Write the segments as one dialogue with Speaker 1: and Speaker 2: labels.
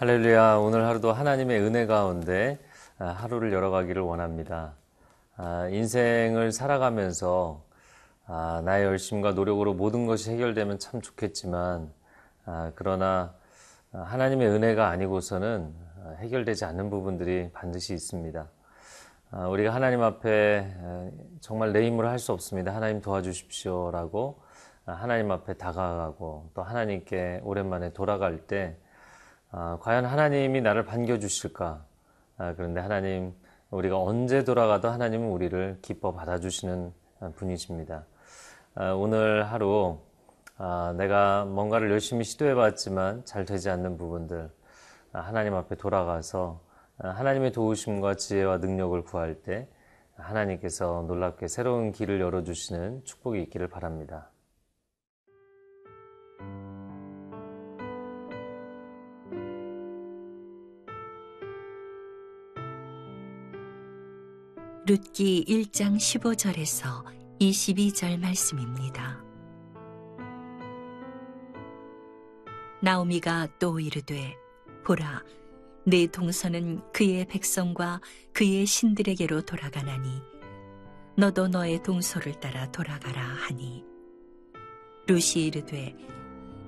Speaker 1: 할렐루야. 오늘 하루도 하나님의 은혜 가운데 아, 하루를 열어가기를 원합니다. 아, 인생을 살아가면서 아, 나의 열심과 노력으로 모든 것이 해결되면 참 좋겠지만 그러나 하나님의 은혜가 아니고서는 해결되지 않는 부분들이 반드시 있습니다. 우리가 하나님 앞에 정말 내 힘으로 할 수 없습니다. 하나님 도와주십시오라고 하나님 앞에 다가가고 또 하나님께 오랜만에 돌아갈 때 아, 과연 하나님이 나를 반겨주실까? 아, 그런데 하나님, 우리가 언제 돌아가도 하나님은 우리를 기뻐 받아주시는 분이십니다. 아, 오늘 하루 아, 내가 뭔가를 열심히 시도해봤지만 잘 되지 않는 부분들 아, 하나님 앞에 돌아가서 아, 하나님의 도우심과 지혜와 능력을 구할 때 하나님께서 놀랍게 새로운 길을 열어주시는 축복이 있기를 바랍니다.
Speaker 2: 룻기 1장 15절에서 22절 말씀입니다. 나오미가 또 이르되 보라 내 동서는 그의 백성과 그의 신들에게로 돌아가나니 너도 너의 동서를 따라 돌아가라 하니 룻이 이르되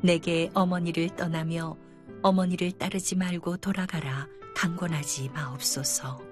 Speaker 2: 내게 어머니를 떠나며 어머니를 따르지 말고 돌아가라 강권하지 마옵소서.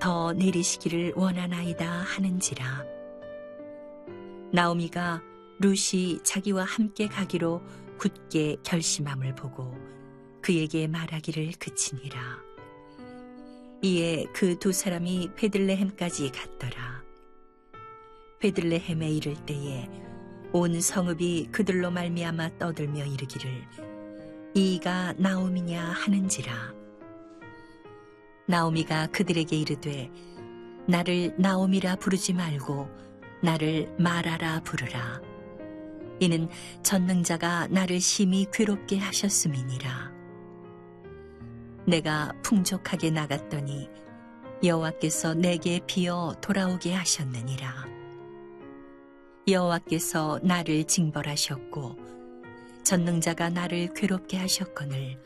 Speaker 2: 더 내리시기를 원하나이다 하는지라. 나오미가 루시 자기와 함께 가기로 굳게 결심함을 보고 그에게 말하기를 그치니라. 이에 그 두 사람이 베들레헴까지 갔더라. 베들레헴에 이를 때에 온 성읍이 그들로 말미암아 떠들며 이르기를 이가 나오미냐 하는지라. 나오미가 그들에게 이르되 나를 나오미라 부르지 말고 나를 말하라 부르라. 이는 전능자가 나를 심히 괴롭게 하셨음이니라. 내가 풍족하게 나갔더니 여호와께서 내게 비어 돌아오게 하셨느니라. 여호와께서 나를 징벌하셨고 전능자가 나를 괴롭게 하셨거늘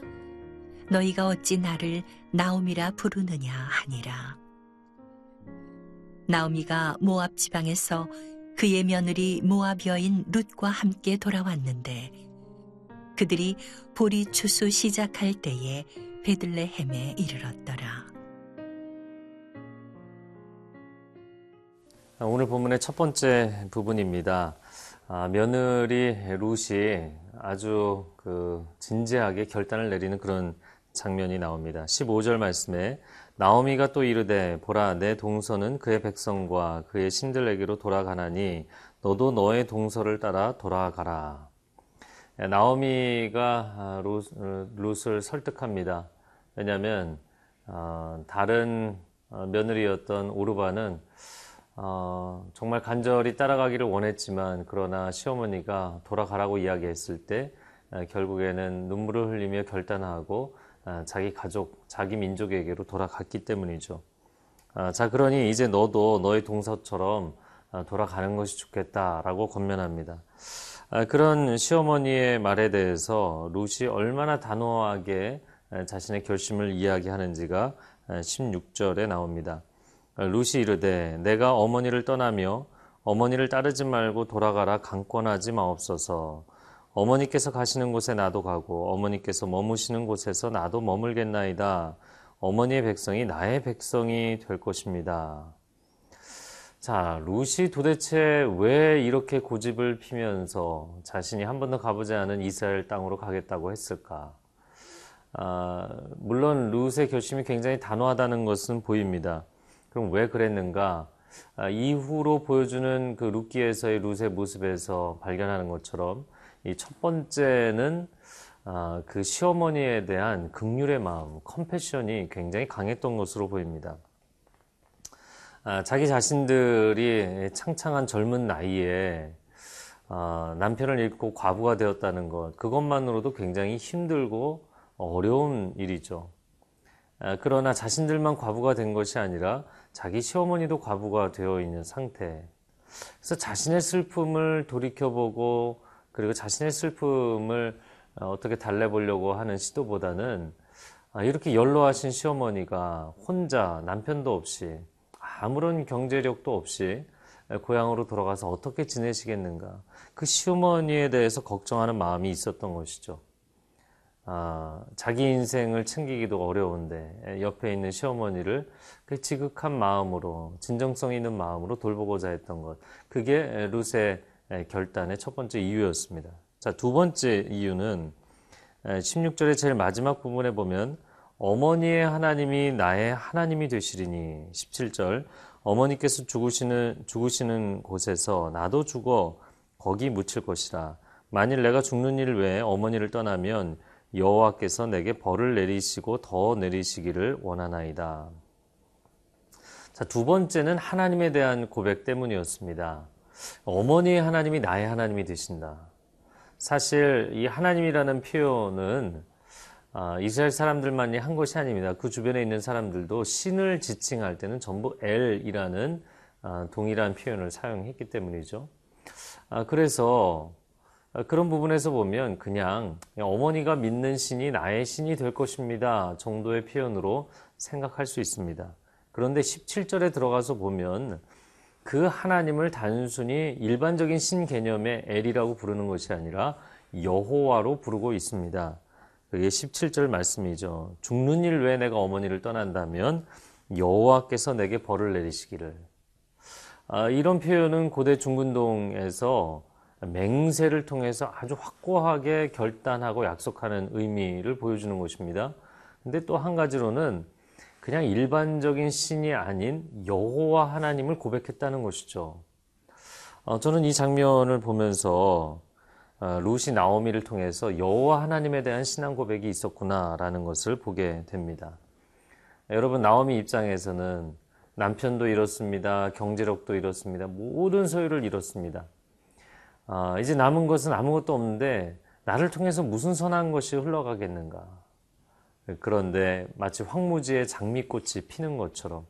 Speaker 2: 너희가 어찌 나를 나오미라 부르느냐 하니라. 나오미가 모압 지방에서 그의 며느리 모압 여인 룻과 함께 돌아왔는데 그들이 보리 추수 시작할 때에 베들레헴에 이르렀더라.
Speaker 1: 오늘 본문의 첫 번째 부분입니다. 아, 며느리 룻이 아주 그 진지하게 결단을 내리는 그런 장면이 나옵니다. 15절 말씀에 나오미가 또 이르되 보라 내 동서는 그의 백성과 그의 신들에게로 돌아가나니 너도 너의 동서를 따라 돌아가라. 예, 나오미가 아, 어, 룻을 설득합니다. 왜냐하면 어, 다른 어, 며느리였던 오르바는 정말 간절히 따라가기를 원했지만 그러나 시어머니가 돌아가라고 이야기했을 때 결국에는 눈물을 흘리며 결단하고 아, 자기 가족, 자기 민족에게로 돌아갔기 때문이죠. 아, 자, 그러니 이제 너도 너의 동서처럼 아, 돌아가는 것이 좋겠다라고 권면합니다. 그런 시어머니의 말에 대해서 루시 얼마나 단호하게 자신의 결심을 이야기하는지가 16절에 나옵니다. 루시 이르되 내가 어머니를 떠나며 어머니를 따르지 말고 돌아가라 강권하지 마옵소서. 어머니께서 가시는 곳에 나도 가고 어머니께서 머무시는 곳에서 나도 머물겠나이다. 어머니의 백성이 나의 백성이 될 것입니다. 자, 루시 도대체 왜 이렇게 고집을 피면서 자신이 한 번도 가보지 않은 이스라엘 땅으로 가겠다고 했을까? 아, 물론 룻의 결심이 굉장히 단호하다는 것은 보입니다. 그럼 왜 그랬는가? 아, 이후로 보여주는 그 룻기에서의 룻의 모습에서 발견하는 것처럼 이 첫 번째는 아, 그 시어머니에 대한 극률의 마음, 컴패션이 굉장히 강했던 것으로 보입니다. 아, 자기 자신들이 창창한 젊은 나이에 아, 남편을 잃고 과부가 되었다는 것, 그것만으로도 굉장히 힘들고 어려운 일이죠. 아, 그러나 자신들만 과부가 된 것이 아니라 자기 시어머니도 과부가 되어 있는 상태. 그래서 자신의 슬픔을 돌이켜보고 그리고 자신의 슬픔을 어, 어떻게 달래보려고 하는 시도보다는 아, 이렇게 연로하신 시어머니가 혼자 남편도 없이 아무런 경제력도 없이 고향으로 돌아가서 어떻게 지내시겠는가. 그 시어머니에 대해서 걱정하는 마음이 있었던 것이죠. 아, 자기 인생을 챙기기도 어려운데 옆에 있는 시어머니를 그 지극한 마음으로 진정성 있는 마음으로 돌보고자 했던 것. 그게 룻의 결단의 첫 번째 이유였습니다. 자, 두 번째 이유는 16절의 제일 마지막 부분에 보면 어머니의 하나님이 나의 하나님이 되시리니 17절 어머니께서 죽으시는 죽으시는 곳에서 나도 죽어 거기 묻힐 것이라 만일 내가 죽는 일 외에 어머니를 떠나면 여호와께서 내게 벌을 내리시고 더 내리시기를 원하나이다. 자, 두 번째는 하나님에 대한 고백 때문이었습니다. 어머니의 하나님이 나의 하나님이 되신다. 사실 이 하나님이라는 표현은 아, 이스라엘 사람들만이 한 것이 아닙니다. 그 주변에 있는 사람들도 신을 지칭할 때는 전부 엘이라는 아, 동일한 표현을 사용했기 때문이죠. 아, 그래서 그런 부분에서 보면 그냥 어머니가 믿는 신이 나의 신이 될 것입니다 정도의 표현으로 생각할 수 있습니다. 그런데 17절에 들어가서 보면 그 하나님을 단순히 일반적인 신 개념의 엘이라고 부르는 것이 아니라 여호와로 부르고 있습니다. 그게 17절 말씀이죠. 죽는 일 외에 내가 어머니를 떠난다면 여호와께서 내게 벌을 내리시기를. 아, 이런 표현은 고대 중근동에서 맹세를 통해서 아주 확고하게 결단하고 약속하는 의미를 보여주는 것입니다. 근데 또 한 가지로는 그냥 일반적인 신이 아닌 여호와 하나님을 고백했다는 것이죠. 어, 저는 이 장면을 보면서 어, 루시 나오미를 통해서 여호와 하나님에 대한 신앙 고백이 있었구나라는 것을 보게 됩니다. 여러분 나오미 입장에서는 남편도 잃었습니다. 경제력도 잃었습니다. 모든 소유를 잃었습니다. 어, 이제 남은 것은 아무것도 없는데 나를 통해서 무슨 선한 것이 흘러가겠는가. 그런데 마치 황무지에 장미꽃이 피는 것처럼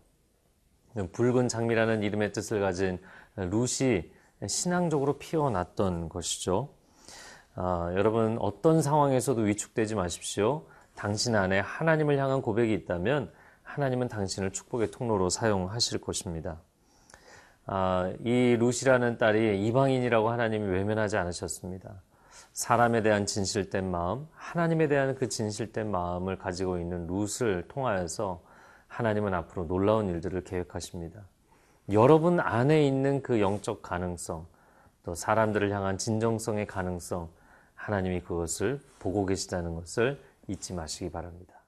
Speaker 1: 붉은 장미라는 이름의 뜻을 가진 룻이 신앙적으로 피어났던 것이죠. 아, 여러분 어떤 상황에서도 위축되지 마십시오. 당신 안에 하나님을 향한 고백이 있다면 하나님은 당신을 축복의 통로로 사용하실 것입니다. 아, 이 룻이라는 딸이 이방인이라고 하나님이 외면하지 않으셨습니다. 사람에 대한 진실된 마음, 하나님에 대한 그 진실된 마음을 가지고 있는 룻을 통하여서 하나님은 앞으로 놀라운 일들을 계획하십니다. 여러분 안에 있는 그 영적 가능성, 또 사람들을 향한 진정성의 가능성, 하나님이 그것을 보고 계시다는 것을 잊지 마시기 바랍니다.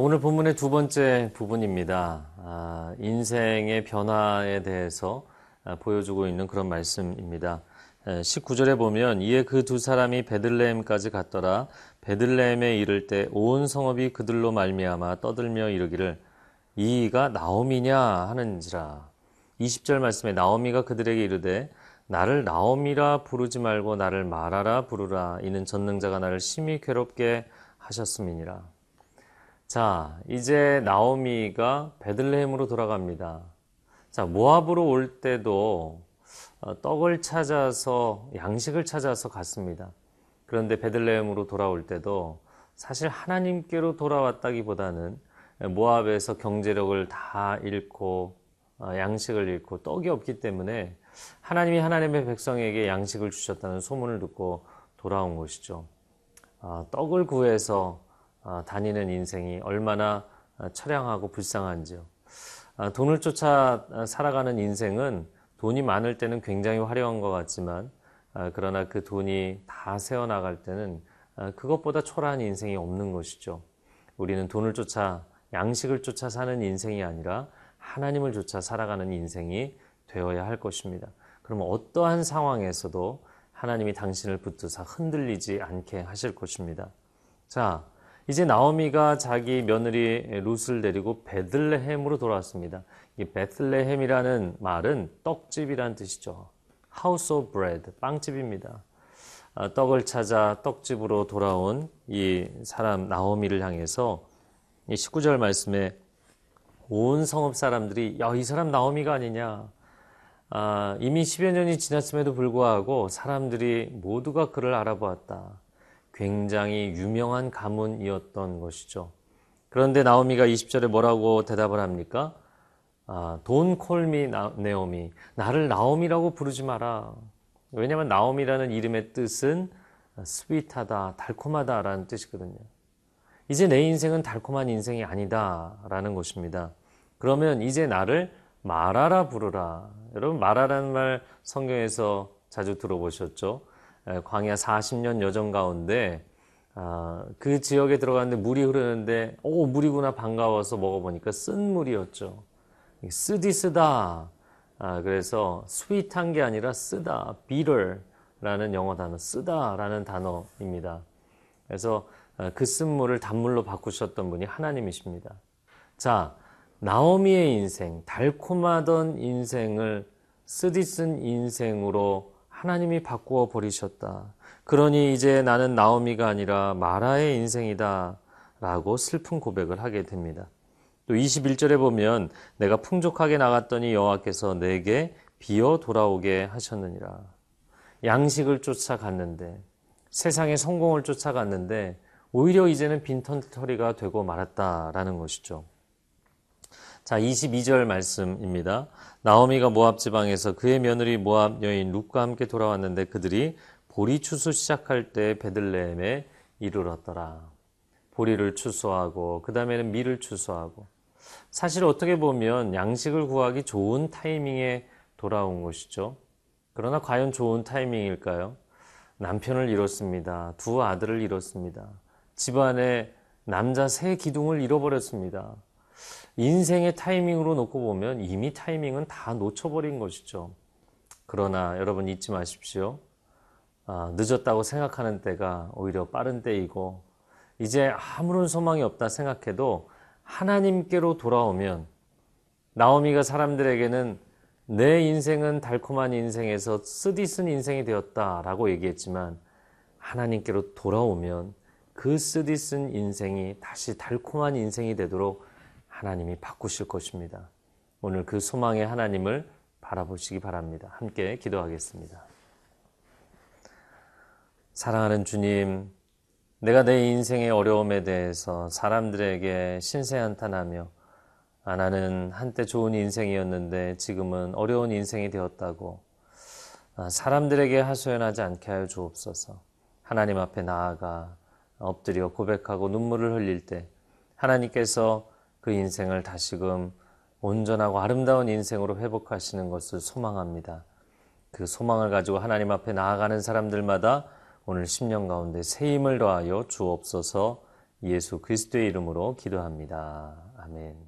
Speaker 1: 오늘 본문의 두 번째 부분입니다. 아, 인생의 변화에 대해서 아, 보여주고 있는 그런 말씀입니다. 19절에 보면 이에 그 두 사람이 베들레헴까지 갔더라 베들레헴에 이를 때 온 성읍이 그들로 말미암아 떠들며 이르기를 이가 나오미냐 하는지라 20절 말씀에 나오미가 그들에게 이르되 나를 나오미라 부르지 말고 나를 말하라 부르라 이는 전능자가 나를 심히 괴롭게 하셨음이니라 자, 이제 나오미가 베들레헴으로 돌아갑니다. 자, 모압으로 올 때도 어, 떡을 찾아서 양식을 찾아서 갔습니다. 그런데 베들레헴으로 돌아올 때도 사실 하나님께로 돌아왔다기보다는 모압에서 경제력을 다 잃고 어, 양식을 잃고 떡이 없기 때문에 하나님이 하나님의 백성에게 양식을 주셨다는 소문을 듣고 돌아온 것이죠. 아, 떡을 구해서 어, 다니는 인생이 얼마나 어, 처량하고 불쌍한지요. 아, 돈을 쫓아 어, 살아가는 인생은 돈이 많을 때는 굉장히 화려한 것 같지만, 아, 그러나 그 돈이 다 새어나갈 때는 아, 그것보다 초라한 인생이 없는 것이죠. 우리는 돈을 쫓아 양식을 쫓아 사는 인생이 아니라 하나님을 쫓아 살아가는 인생이 되어야 할 것입니다. 그러면 어떠한 상황에서도 하나님이 당신을 붙드사 흔들리지 않게 하실 것입니다. 자, 이제 나오미가 자기 며느리 룻을 데리고 베들레헴으로 돌아왔습니다. 이 베들레헴이라는 말은 떡집이란 뜻이죠. House of Bread, 빵집입니다. 아, 떡을 찾아 떡집으로 돌아온 이 사람 나오미를 향해서 이 19절 말씀에 온 성읍 사람들이 야, 이 사람 나오미가 아니냐. 아, 이미 10여 년이 지났음에도 불구하고 사람들이 모두가 그를 알아보았다. 굉장히 유명한 가문이었던 것이죠. 그런데 나오미가 20절에 뭐라고 대답을 합니까? 아, 돈 콜미 네오미. 나를 나오미라고 부르지 마라. 왜냐하면 나오미라는 이름의 뜻은 스윗하다, 달콤하다라는 뜻이거든요. 이제 내 인생은 달콤한 인생이 아니다라는 것입니다. 그러면 이제 나를 말하라 부르라. 여러분 말하라는 말 성경에서 자주 들어보셨죠? 광야 40년 여정 가운데 아, 그 지역에 들어갔는데 물이 흐르는데 오 물이구나 반가워서 먹어보니까 쓴 물이었죠. 쓰디 쓰다. 아, 그래서 스윗한 게 아니라 쓰다, bitter라는 영어 단어, 쓰다라는 단어입니다. 그래서 아, 그 쓴물을 단물로 바꾸셨던 분이 하나님이십니다. 자, 나오미의 인생, 달콤하던 인생을 쓰디쓴 인생으로 하나님이 바꾸어 버리셨다. 그러니 이제 나는 나오미가 아니라 마라의 인생이다. 라고 슬픈 고백을 하게 됩니다. 또 21절에 보면 내가 풍족하게 나갔더니 여호와께서 내게 비어 돌아오게 하셨느니라. 양식을 쫓아갔는데 세상의 성공을 쫓아갔는데 오히려 이제는 빈털터리가 되고 말았다라는 것이죠. 자, 22절 말씀입니다. 나오미가 모압 지방에서 그의 며느리 모압 여인 룻과 함께 돌아왔는데 그들이 보리 추수 시작할 때 베들레헴에 이르렀더라. 보리를 추수하고 그 다음에는 밀을 추수하고 사실 어떻게 보면 양식을 구하기 좋은 타이밍에 돌아온 것이죠. 그러나 과연 좋은 타이밍일까요? 남편을 잃었습니다. 두 아들을 잃었습니다. 집안에 남자 세 기둥을 잃어버렸습니다. 인생의 타이밍으로 놓고 보면 이미 타이밍은 다 놓쳐버린 것이죠. 그러나 여러분 잊지 마십시오. 아, 늦었다고 생각하는 때가 오히려 빠른 때이고, 이제 아무런 소망이 없다 생각해도 하나님께로 돌아오면, 나오미가 사람들에게는 내 인생은 달콤한 인생에서 쓰디쓴 인생이 되었다라고 얘기했지만, 하나님께로 돌아오면 그 쓰디쓴 인생이 다시 달콤한 인생이 되도록 하나님이 바꾸실 것입니다. 오늘 그 소망의 하나님을 바라보시기 바랍니다. 함께 기도하겠습니다. 사랑하는 주님, 내가 내 인생의 어려움에 대해서 사람들에게 신세한탄하며 아, 나는 한때 좋은 인생이었는데 지금은 어려운 인생이 되었다고 아, 사람들에게 하소연하지 않게 하여 주옵소서. 하나님 앞에 나아가 엎드려 고백하고 눈물을 흘릴 때 하나님께서 그 인생을 다시금 온전하고 아름다운 인생으로 회복하시는 것을 소망합니다. 그 소망을 가지고 하나님 앞에 나아가는 사람들마다 오늘 10년 가운데 새 힘을 더하여 주옵소서 예수 그리스도의 이름으로 기도합니다. 아멘.